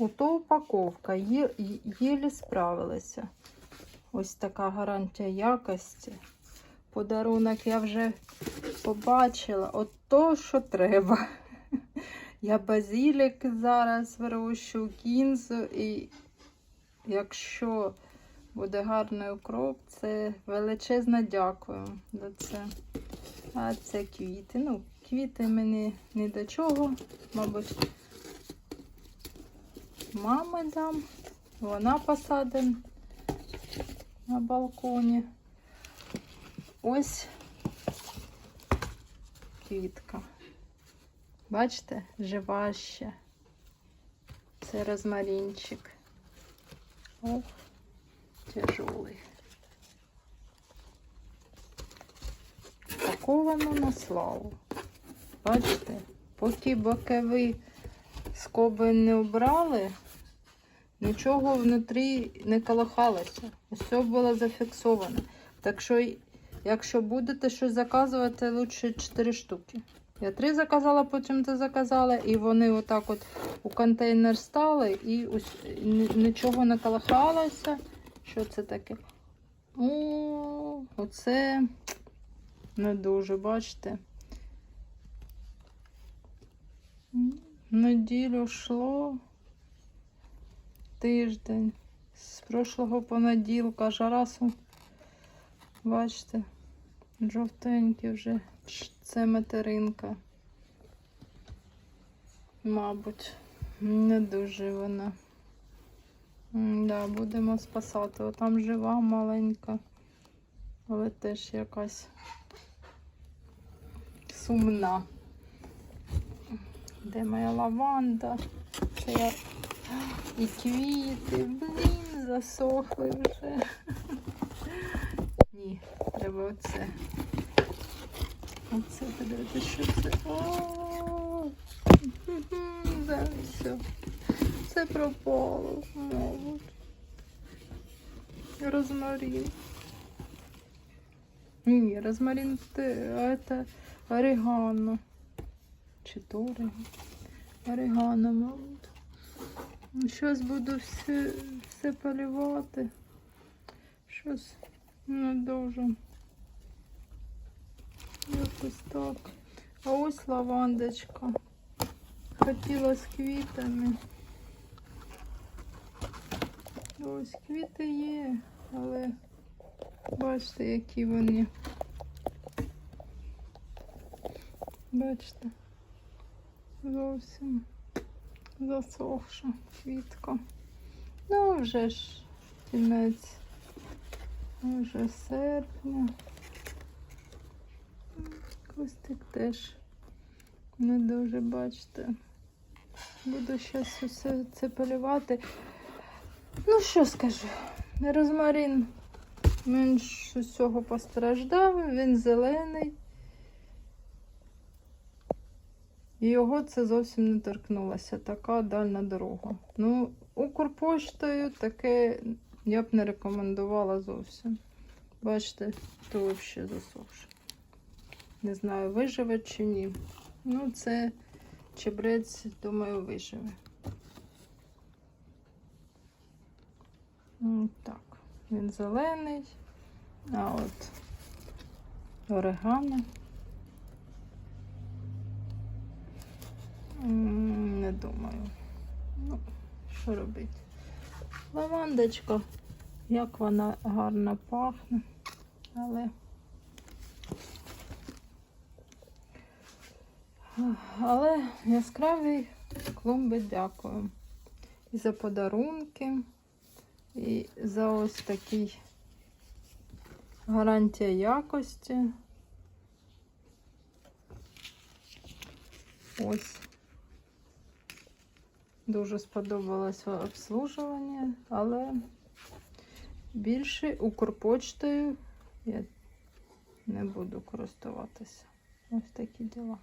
Ото упаковка, є, єлі справилася. Ось така гарантія якості. Подарунок я вже побачила. От то, що треба. Я базилік зараз вирощу, кінзу, і якщо буде гарний укроп, це величезне дякую за це. А це квіти. Ну, квіти мені ні до чого, мабуть, мами дам. Вона посадить на балконі. Ось квітка. Бачите, жива ще. Це розмаринчик. Ох, тяжелий. Паковано на славу. Бачите, поки бокові скоби не обрали, нічого внутрі не колихалося. Все було зафіксовано. Так що, якщо будете щось заказувати, лучше 4 штуки. Я три заказала, потім ти заказала, і вони отак от у контейнер стали, і ось нічого не колихалося. Що це таке? О, оце не дуже, бачите. Неділю йшло тиждень. З прошлого понеділка жарасу, бачите, жовтенькі вже. Це материнка. Мабуть, не дуже вона. М, Да, будемо спасати. О, там жива маленька, але теж якась сумна. Де моя лаванда? Це я і квіти, блін, засохли вже. Ні, треба оце. Оце подивіться, що це. О, Зараз все. Це пропало, мабуть. Розмарин. Ні, розмарин це орегано. Чи то орегано? Орегано, мабуть. Зараз буду все, все полювати. Щось не дуже. Якось так. А ось лавандочка. Хотіла з квітами. Ось квіти є, але бачите, які вони. Бачите, зовсім засохша квітка. Ну, вже ж кінець вже серпня. Кустик теж не дуже бачите. Буду зараз усе це полювати. Ну, що скажу, розмарин менш усього постраждав, він зелений. І його це зовсім не торкнулося. Така дальна дорога. Ну, Укрпоштою таке я б не рекомендувала зовсім. Бачите, то взагалі засохше. Не знаю, виживе чи ні. Ну, це чебрець, думаю, виживе. Так, він зелений. А от орегано. М, Не думаю. Ну, що робити? Лавандочка, як вона гарно пахне, але. Але яскраві клумби дякую. І за подарунки, і за ось такий гарантія якості. Ось. Дуже сподобалось обслужування, але більше Укрпочтою я не буду користуватися. Ось такі діла.